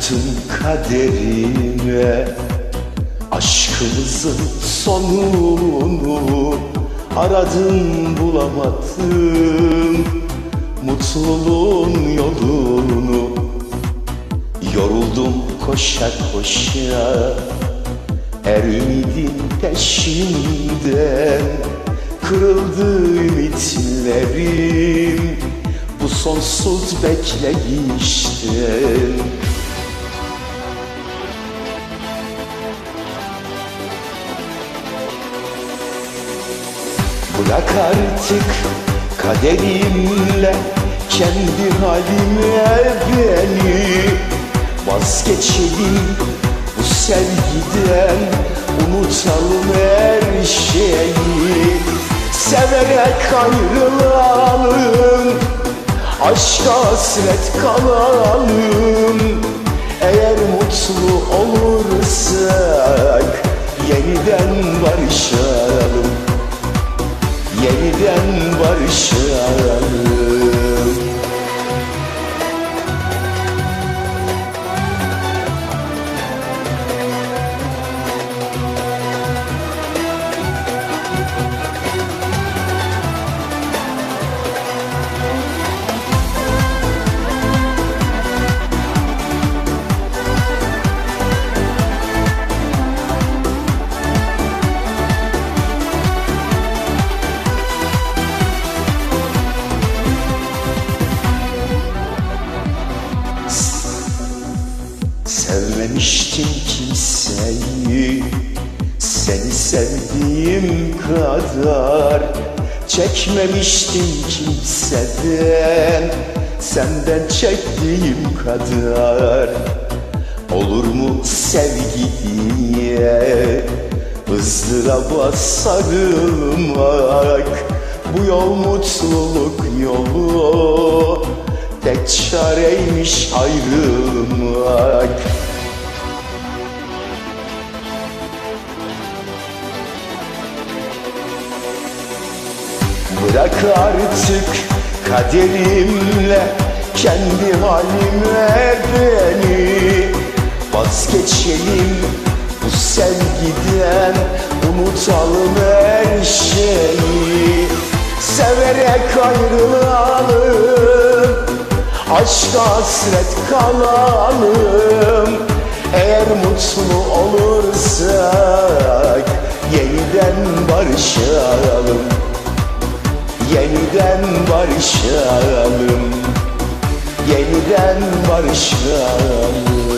Bıraktım kaderime Aşkımızın sonunu Aradım bulamadım. Mutluluğun yolunu Yoruldum koşa koşa. Her ümidin peşinden Kırıldı ümitlerim. Bu sonsuz bekleyişten Bırak artık kaderimle kendi halime beni. Vazgeçelim bu sevgiden unutalım her şeyi. Severek ayrılalım aşka hasret kalalım. Eğer mutlu olursak yeniden barışalım yeniden barışalım Sevmemiştim kimseyi. Seni sevdiğim kadar Çekmemiştim kimseden. Senden çektiğim kadar Olur mu sevgi diye? Izdıraba sarılmak Bu yol mutluluk yolu. Tek çareymiş ayrılmak Bırak artık kaderimle kendi halime beni Vazgeçelim. Bu sevgiden unutalım her şeyi. Severek ayrılalım aşka hasret kalalım. Eğer mutlu olursak yeniden barışalım Yeniden barışalım. Yeniden barışalım